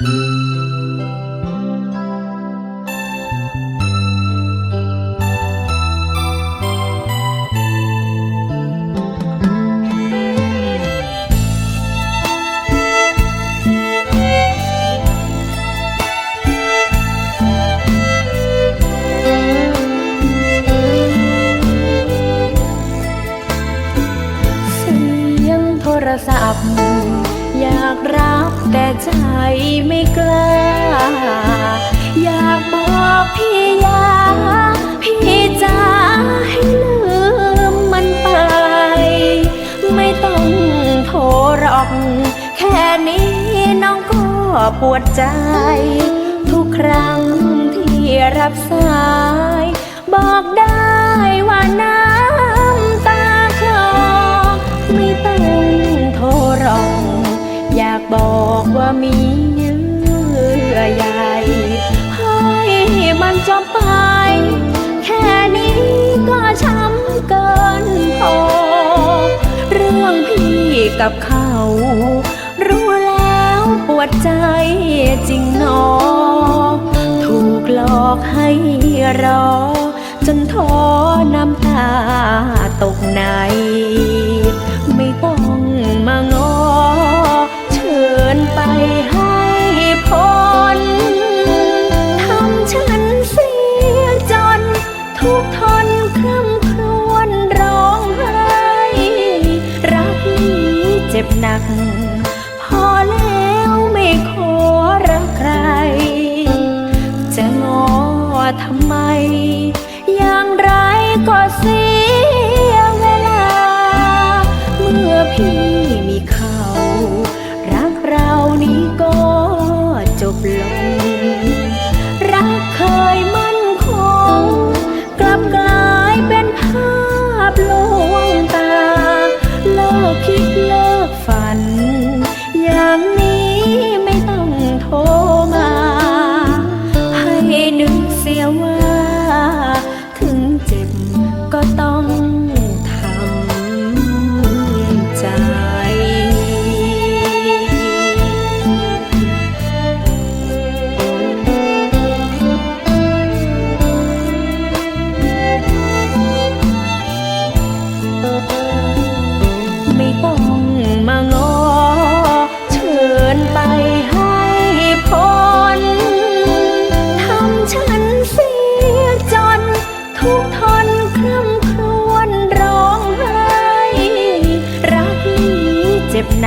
เสียงโทรศัพท์ อยากรับแต่ใจไม่กล้า อยากบอกพี่ยาพี่จะให้ลืมมันไป ไม่ต้องโทรหรอก แค่นี้น้องก็ปวดใจ ทุกครั้งที่รับสาย บอกได้ว่าน้ำ บอกว่ามีเยื่อใยให้มันจบไป แค่นี้ก็ช้ำเกินพอ เรื่องพี่กับเขา รู้แล้วปวดใจจริงหนอ ถูกหลอกให้รอ จ็บหนัก พอแล้วไม่ขอรักใคร จะงอทำไม อย่างไรก็สิ ต้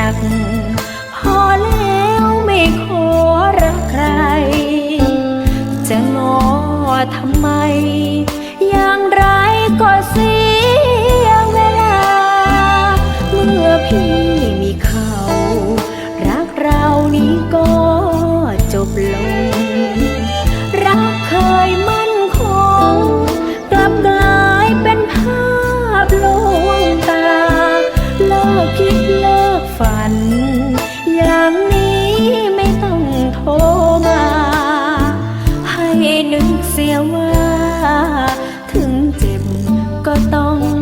เนึกเสียว่า ถึงเจ็บก็ต้อง